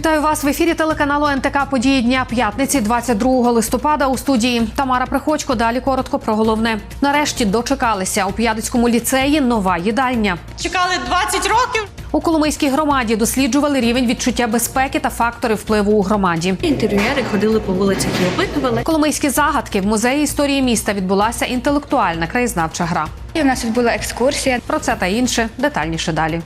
Вітаю вас в ефірі телеканалу НТК Події дня п'ятниці, 22 листопада. У студії Тамара Приходько. Далі коротко про головне. Нарешті дочекалися у П'ядицькому ліцеї нова їдальня. Чекали 20 років. У Коломийській громаді досліджували рівень відчуття безпеки та фактори впливу у громаді. Інтер'єри ходили по вулицях і опитували. Коломийські загадки в музеї історії міста відбулася інтелектуальна краєзнавча гра. І у нас тут була екскурсія. Про це та інше детальніше далі.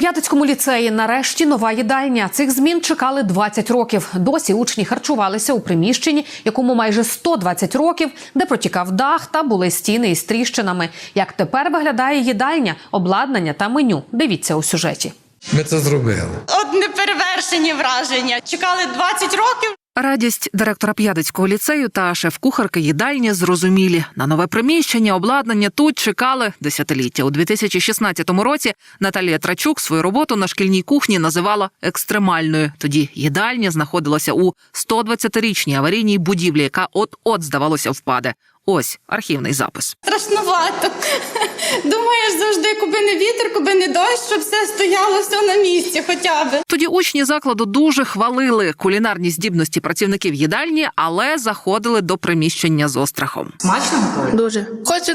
П'ятицькому ліцеї нарешті нова їдальня. Цих змін чекали 20 років. Досі учні харчувалися у приміщенні, якому майже 120 років, де протікав дах та були стіни із тріщинами. Як тепер виглядає їдальня, обладнання та меню? Дивіться у сюжеті. Ми це зробили. От неперевершені враження. Чекали 20 років. Радість директора П'ядицького ліцею та шеф-кухарки їдальні зрозумілі. На нове приміщення, обладнання тут чекали десятиліття. У 2016 році Наталія Трачук свою роботу на шкільній кухні називала екстремальною. Тоді їдальня знаходилася у 120-річній аварійній будівлі, яка от-от здавалося впаде. Ось архівний запис. Страшнувато. Думаєш завжди, куби не вітер, куби не дощ, щоб все стояло все на місці хоча б. Тоді учні закладу дуже хвалили кулінарні здібності працівників їдальні, але заходили до приміщення з острахом. Смачно? Дуже. Хочу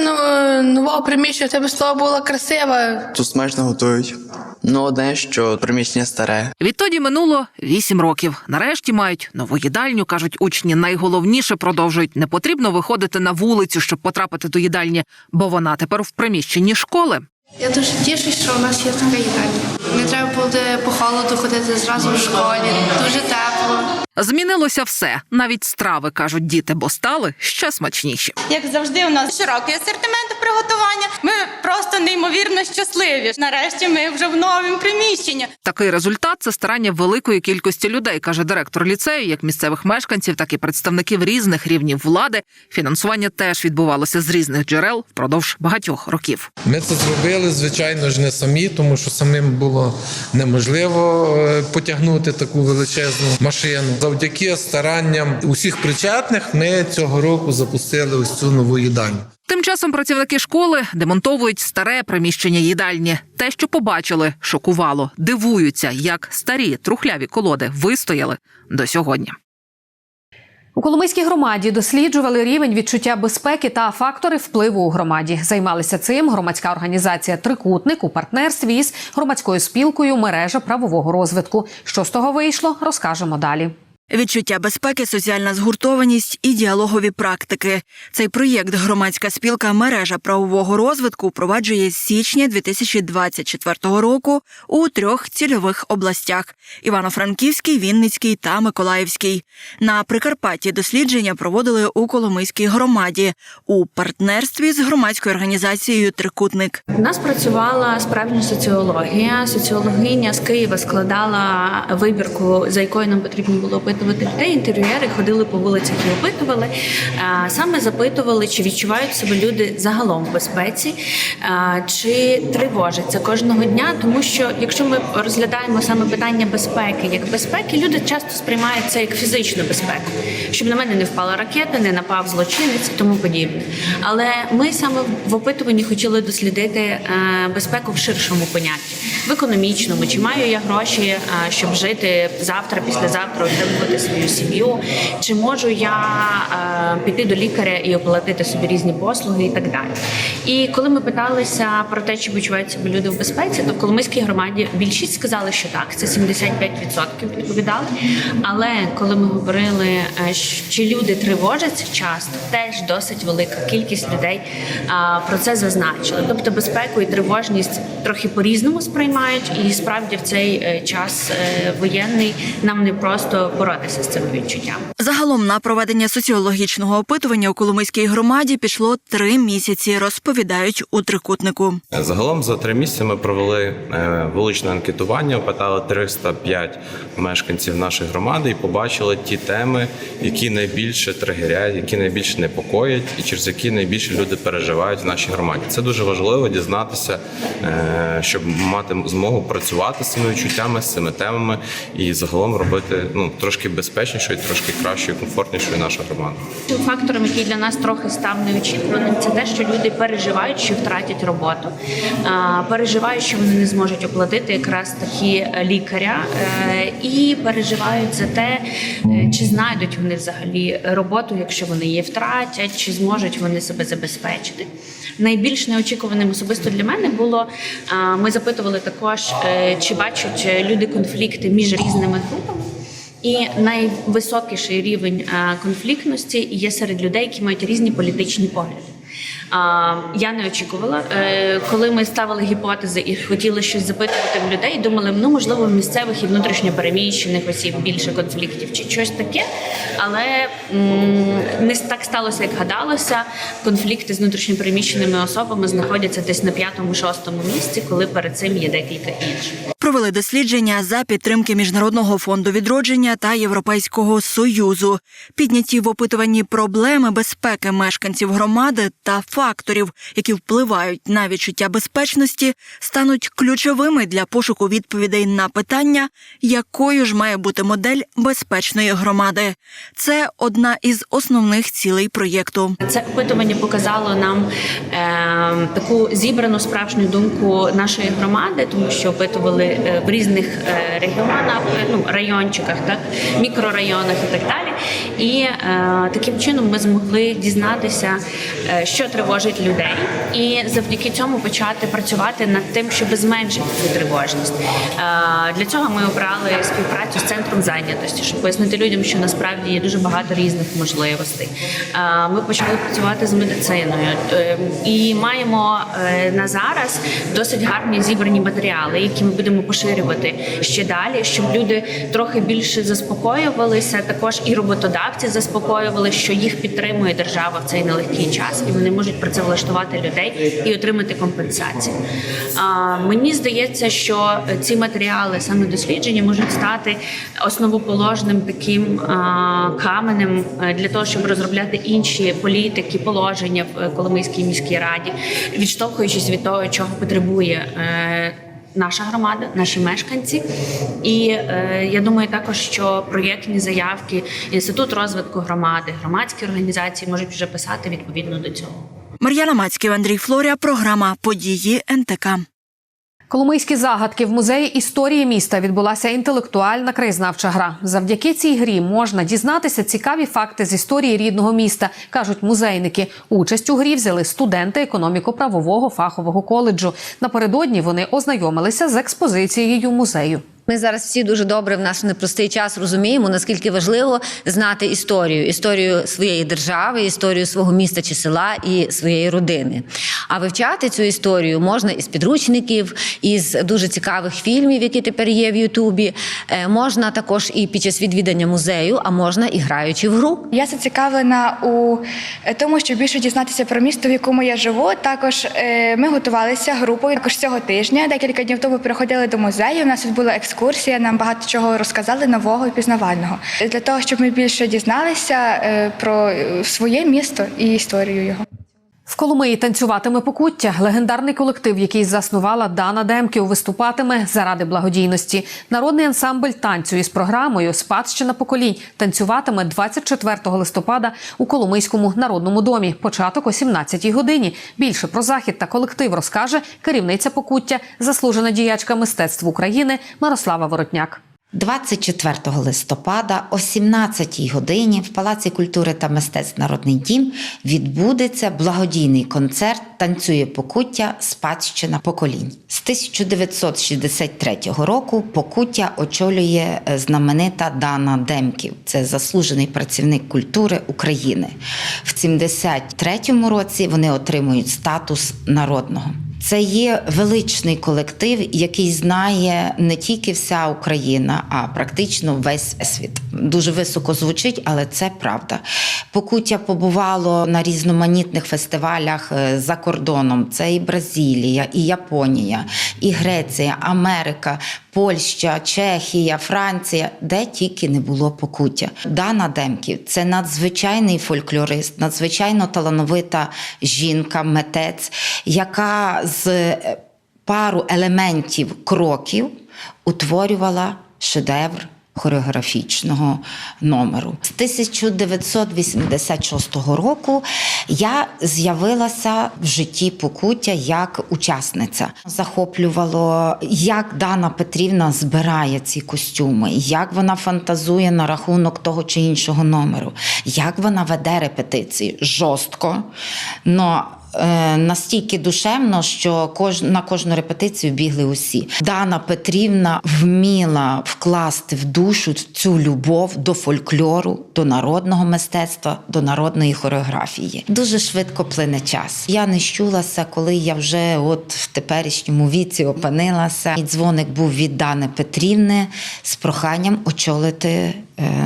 нового приміщення, щоб слово було красиве. Тут смачно готують. Ну, одне, що приміщення старе. Відтоді минуло вісім років. Нарешті мають нову їдальню. кажуть учні. Найголовніше продовжують не потрібно виходити на вулицю, щоб потрапити до їдальні, бо вона тепер в приміщенні школи. Я дуже тішусь, що у нас є така їдальня. Не треба буде по холоду ходити зразу в школі. Дуже. Змінилося все, навіть страви кажуть діти, бо стали ще смачніші. Як завжди, у нас широкий асортимент приготування. Ми просто неймовірно щасливі. Нарешті ми вже в новому приміщенні. Такий результат це старання великої кількості людей, каже директор ліцею, як місцевих мешканців, так і представників різних рівнів влади. Фінансування теж відбувалося з різних джерел впродовж багатьох років. Ми це зробили, звичайно ж, не самі, тому що самим було неможливо е, потягнути таку величезну машину. Завдяки старанням усіх причетних ми цього року запустили ось цю нову їдальню. Тим часом працівники школи демонтовують старе приміщення їдальні. Те, що побачили, шокувало, дивуються, як старі трухляві колоди вистояли до сьогодні. У Коломийській громаді досліджували рівень відчуття безпеки та фактори впливу у громаді. Займалися цим громадська організація Трикутник у партнерстві із громадською спілкою мережа правового розвитку. Що з того вийшло, розкажемо далі. Відчуття безпеки, соціальна згуртованість і діалогові практики. Цей проєкт громадська спілка мережа правового розвитку впроваджує з січня 2024 року у трьох цільових областях: Івано-Франківській, Вінницькій та Миколаївській. На Прикарпатті дослідження проводили у Коломийській громаді у партнерстві з громадською організацією Трикутник. У нас працювала справжня соціологія. Соціологиня з Києва складала вибірку, за якою нам потрібно було опитувати людей. Інтер'єри ходили по вулицях і опитували. Саме запитували, чи відчувають себе люди загалом в безпеці, чи тривожаться кожного дня. Тому що якщо ми розглядаємо саме питання безпеки, як безпеки, люди часто сприймають це як фізичну безпеку, щоб на мене не впала ракета, не напав злочинець і тому подібне. Але ми саме в опитуванні хотіли дослідити е, безпеку в ширшому понятті, в економічному, чи маю я гроші, е, щоб жити завтра, післязавтра, отримувати свою сім'ю, чи можу я е, піти до лікаря і оплатити собі різні послуги і так далі. І коли ми питалися про те, чи почувають себе люди в безпеці, то в Коломийській громаді більшість сказали, що так, це 75% відповідали. Але коли ми говорили, е, чи люди тривожаться часто, теж досить велика кількість людей про це зазначили. Тобто безпеку і тривожність трохи по-різному сприймають, і справді в цей е, час е, воєнний нам не просто боротися з цим відчуттям. Загалом на проведення соціологічного опитування у Коломийській громаді пішло три місяці, розповідають у трикутнику. Загалом за три місяці ми провели е, вуличне анкетування, опитали 305 мешканців нашої громади і побачили ті теми, які найбільше тригерять, які найбільше непокоять, і через які найбільше люди переживають в нашій громаді. Це дуже важливо дізнатися, е, щоб мати змогу працювати з цими відчуттями, з цими темами і загалом робити ну трошки безпечнішу і трошки кращу кращою, комфортнішою наша громада. Фактором, який для нас трохи став неочікуваним, це те, що люди переживають, що втратять роботу, переживають, що вони не зможуть оплатити якраз такі е, лікаря, е, і переживають за те, е, чи знайдуть вони взагалі роботу, якщо вони її втратять, чи зможуть вони себе забезпечити. Найбільш неочікуваним особисто для мене було ми запитували також, чи бачать люди конфлікти між різними групами. І найвисокіший рівень е, конфліктності є серед людей, які мають різні політичні погляди. Я не очікувала, Е, коли ми ставили гіпотези і хотіли щось запитувати в людей, думали, ну можливо, в місцевих і внутрішньопереміщених осіб більше конфліктів чи щось таке. Але не так сталося, як гадалося. Конфлікти з внутрішньопереміщеними особами знаходяться десь на п'ятому-шостому місці, коли перед цим є декілька інших. Провели дослідження за підтримки Міжнародного фонду відродження та Європейського союзу. Підняті в опитуванні проблеми безпеки мешканців громади та факторів, які впливають на відчуття безпечності, стануть ключовими для пошуку відповідей на питання, якою ж має бути модель безпечної громади. Це одна із основних цілей проєкту. Це опитування показало нам е, таку зібрану справжню думку нашої громади, тому що опитували е, в різних е, регіонах, е, ну райончиках, так мікрорайонах і так далі. І е, таким чином ми змогли дізнатися, що тривожить людей, і завдяки цьому почати працювати над тим, щоб зменшити цю тривожність. Е, для цього ми обрали співпрацю з центром зайнятості, щоб пояснити людям, що насправді є дуже багато різних можливостей. Е, Ми почали працювати з медициною е, і маємо на зараз досить гарні зібрані матеріали, які ми будемо поширювати ще далі, щоб люди трохи більше заспокоювалися. Також і роботодавці заспокоювали, що їх підтримує держава в цей нелегкий час, і вони можуть працевлаштувати людей і отримати компенсацію. А, Мені здається, що ці матеріали, саме дослідження, можуть стати основоположним таким а, каменем е, для того, щоб розробляти інші політики, положення в Коломийській міській раді, відштовхуючись від того, чого потребує. е, Наша громада, наші мешканці, і е, я думаю, також що проєктні заявки, інститут розвитку громади, громадські організації можуть вже писати відповідно до цього. Мар'яна Мацьків, Андрій Флорія, програма Події НТК. Коломийські загадки в музеї історії міста відбулася інтелектуальна краєзнавча гра. Завдяки цій грі можна дізнатися цікаві факти з історії рідного міста, кажуть музейники. Участь у грі взяли студенти економіко-правового фахового коледжу. Напередодні вони ознайомилися з експозицією музею. Ми зараз всі дуже добре в наш непростий час розуміємо, наскільки важливо знати історію, історію своєї держави, історію свого міста чи села і своєї родини. А вивчати цю історію можна із підручників, із дуже цікавих фільмів, які тепер є в Ютубі. Е, Можна також і під час відвідання музею, а можна і граючи в гру. Я зацікавлена у е, тому, щоб більше дізнатися про місто, в якому я живу. Також е, ми готувалися групою. Також цього тижня, декілька днів тому, приходили до музею. У нас відбула екскурсія. Нам багато чого розказали нового і пізнавального для того, щоб ми більше дізналися е, про е, своє місто і історію його. В Коломиї танцюватиме покуття. Легендарний колектив, який заснувала Дана Демків, виступатиме заради благодійності. Народний ансамбль танцю із програмою Спадщина поколінь танцюватиме 24 листопада у Коломийському народному домі. Початок о 17 годині. Більше про захід та колектив розкаже керівниця покуття, заслужена діячка мистецтв України Мирослава Воротняк. 24 листопада о 17 годині в Палаці культури та мистецтв Народний дім відбудеться благодійний концерт Танцює покуття спадщина поколінь. З 1963 року покуття очолює е, знаменита Дана Демків. Це заслужений працівник культури України. В 73 році вони отримують статус народного. Це є величний колектив, який знає не тільки вся Україна, а практично весь світ. Дуже високо звучить, але це правда. Покуття побувало на різноманітних фестивалях е, за кордоном. Це і Бразилія, і Японія, і Греція, Америка, Польща, Чехія, Франція, де тільки не було покуття. Дана Демків це надзвичайний фольклорист, надзвичайно талановита жінка, митець, яка з е, пару елементів кроків утворювала шедевр хореографічного номеру. З 1986 року я з'явилася в житті Покуття як учасниця. Захоплювало, як Дана Петрівна збирає ці костюми, як вона фантазує на рахунок того чи іншого номеру, як вона веде репетиції жорстко. Но настільки душевно, що на кожну репетицію бігли усі. Дана Петрівна вміла вкласти в душу цю любов до фольклору, до народного мистецтва, до народної хореографії. Дуже швидко плине час. Я не щулася, коли я вже от в теперішньому віці опинилася. І дзвоник був від Дани Петрівни з проханням очолити е,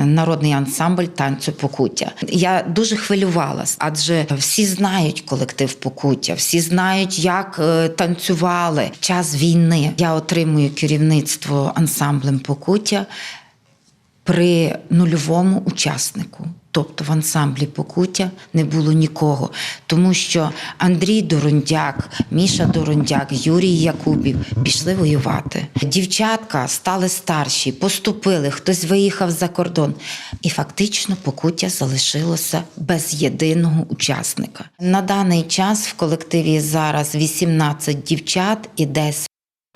народний ансамбль танцю покуття. Я дуже хвилювалась, адже всі знають колектив покуття, всі знають, як е, танцювали час війни. Я отримую керівництво ансамблем покуття при нульовому учаснику. Тобто в ансамблі Покуття не було нікого, тому що Андрій Дорондяк, Міша Дорондяк, Юрій Якубів пішли воювати. Дівчатка стали старші, поступили, хтось виїхав за кордон. І фактично Покуття залишилося без єдиного учасника. На даний час в колективі зараз 18 дівчат і 10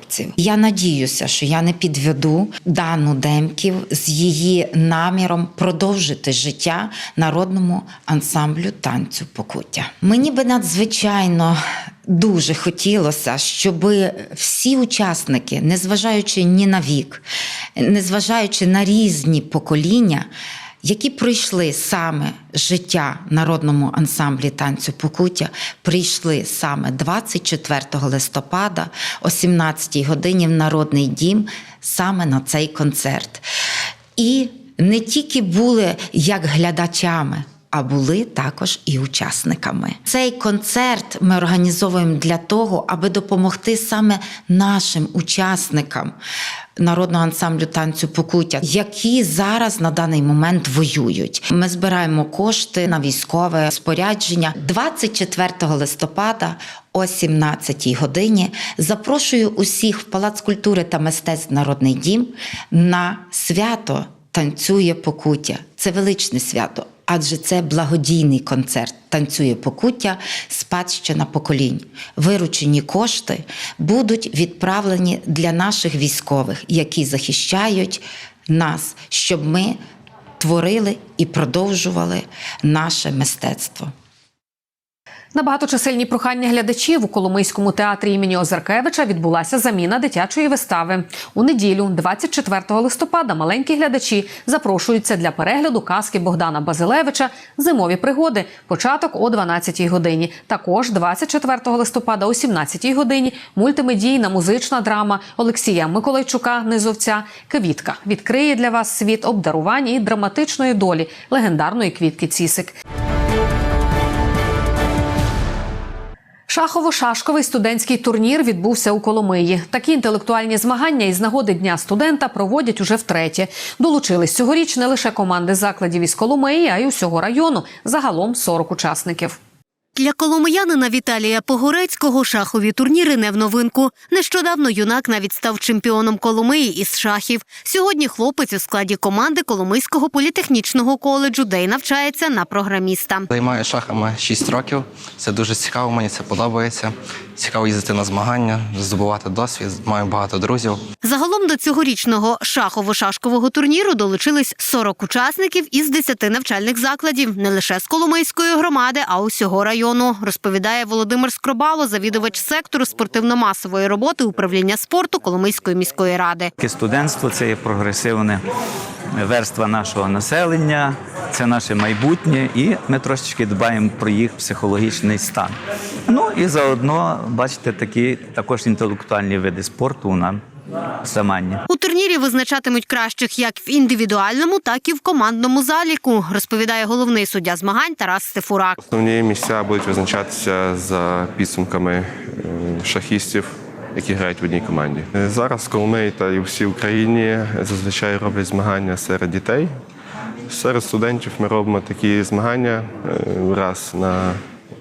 хлопців. Я надіюся, що я не підведу Дану Демків з її наміром продовжити життя народному ансамблю танцю покуття. Мені би надзвичайно. Дуже хотілося, щоб всі учасники, незважаючи ні на вік, незважаючи на різні покоління, які пройшли саме життя народному ансамблі танцю покуття, прийшли саме 24 листопада о 17 годині в Народний дім саме на цей концерт. І не тільки були як глядачами. А були також і учасниками. Цей концерт ми організовуємо для того, аби допомогти саме нашим учасникам народного ансамблю танцю покуття, які зараз на даний момент воюють. Ми збираємо кошти на військове спорядження 24 листопада. О 17 годині запрошую усіх в Палац культури та мистецтв Народний дім на свято танцює покуття. Це величне свято, адже це благодійний концерт. Танцює покуття, спадщина поколінь. Виручені кошти будуть відправлені для наших військових, які захищають нас, щоб ми творили і продовжували наше мистецтво. На багаточисельні прохання глядачів у Коломийському театрі імені Озаркевича відбулася заміна дитячої вистави. У неділю, 24 листопада, маленькі глядачі запрошуються для перегляду казки Богдана Базилевича Зимові пригоди. Початок о 12 годині. Також 24 листопада о 17 годині мультимедійна музична драма Олексія Миколайчука Низовця Квітка відкриє для вас світ обдарувань і драматичної долі легендарної квітки Цісик. Шахово-шашковий студентський турнір відбувся у Коломиї. Такі інтелектуальні змагання із нагоди Дня студента проводять уже втретє. Долучились цьогоріч не лише команди закладів із Коломиї, а й усього району. Загалом 40 учасників. Для коломиянина Віталія Погорецького шахові турніри не в новинку. Нещодавно юнак навіть став чемпіоном Коломиї із шахів. Сьогодні хлопець у складі команди Коломийського політехнічного коледжу, де й навчається на програміста. Займаюся шахами 6 років. Це дуже цікаво, мені це подобається. Цікаво їздити на змагання, здобувати досвід. Маю багато друзів. Загалом до цьогорічного шахово-шашкового турніру долучились 40 учасників із 10 навчальних закладів, не лише з Коломийської громади, а усього району. Розповідає Володимир Скробало, завідувач сектору спортивно-масової роботи управління спорту Коломийської міської ради. Студентство це є прогресивне верства нашого населення, це наше майбутнє, і ми трошечки дбаємо про їх психологічний стан. Ну і заодно, бачите, такі також інтелектуальні види спорту у нас саманні. У турнірі визначатимуть кращих як в індивідуальному, так і в командному заліку, розповідає головний суддя змагань Тарас Стефурак. Основні місця будуть визначатися за підсумками е, шахістів, які грають в одній команді. Зараз Коломиї та і всій Україні зазвичай роблять змагання серед дітей. Серед студентів ми робимо такі змагання е, раз на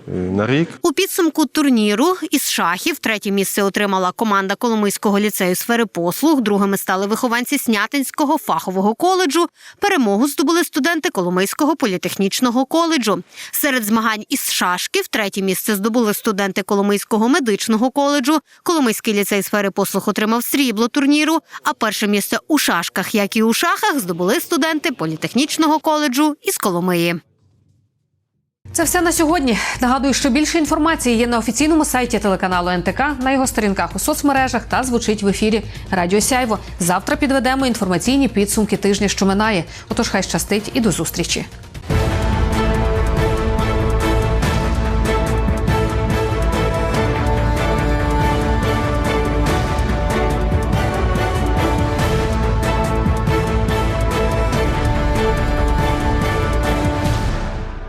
на рік. У підсумку турніру із шахів третє місце отримала команда Коломийського ліцею сфери послуг. Другими стали вихованці Снятинського фахового коледжу. Перемогу здобули студенти Коломийського політехнічного коледжу. Серед змагань із шашків третє місце здобули студенти Коломийського медичного коледжу. Коломийський ліцей сфери послуг отримав срібло турніру. А перше місце у шашках, як і у шахах, здобули студенти політехнічного коледжу із Коломиї. Це все на сьогодні. Нагадую, що більше інформації є на офіційному сайті телеканалу НТК, на його сторінках у соцмережах та звучить в ефірі Радіо Сяйво. Завтра підведемо інформаційні підсумки тижня, що минає. Отож, хай щастить і до зустрічі.